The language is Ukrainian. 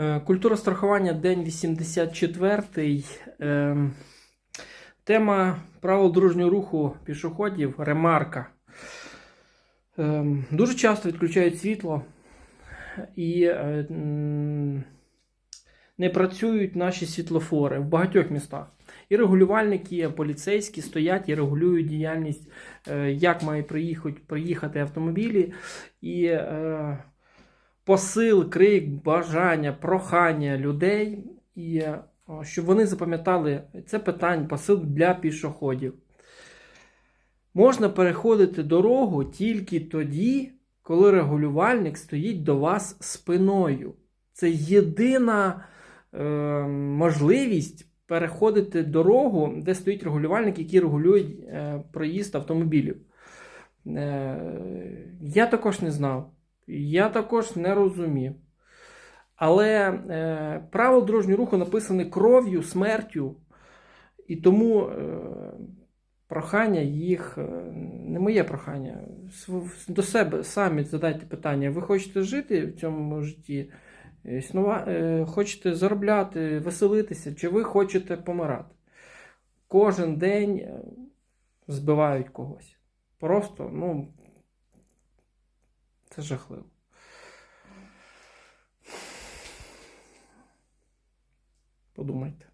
Е, Культура страхування, день 84. Ем, Тема правил дорожнього руху пішоходів ремарка. Ем, Дуже часто відключають світло і е, не працюють наші світлофори в багатьох містах. І регулювальники, поліцейські стоять і регулюють діяльність, е, як мають приїхати, автомобілі. І е, посил, крик, бажання, прохання людей, і е, щоб вони запам'ятали це питання, посил для пішоходів. Можна переходити дорогу тільки тоді, коли регулювальник стоїть до вас спиною. Це єдина е, можливість переходити дорогу, де стоїть регулювальник, який регулює е, проїзд автомобілів. Е, я також не знав. Я також не розумів. Але е, правила дорожнього руху написані кров'ю, смертю, і тому е, прохання їх е, не моє прохання. До себе самі задайте питання: ви хочете жити в цьому житті, е, хочете заробляти, веселитися, чи ви хочете помирати? Кожен день е, збивають когось. Просто, ну, це жахливо. Подумайте.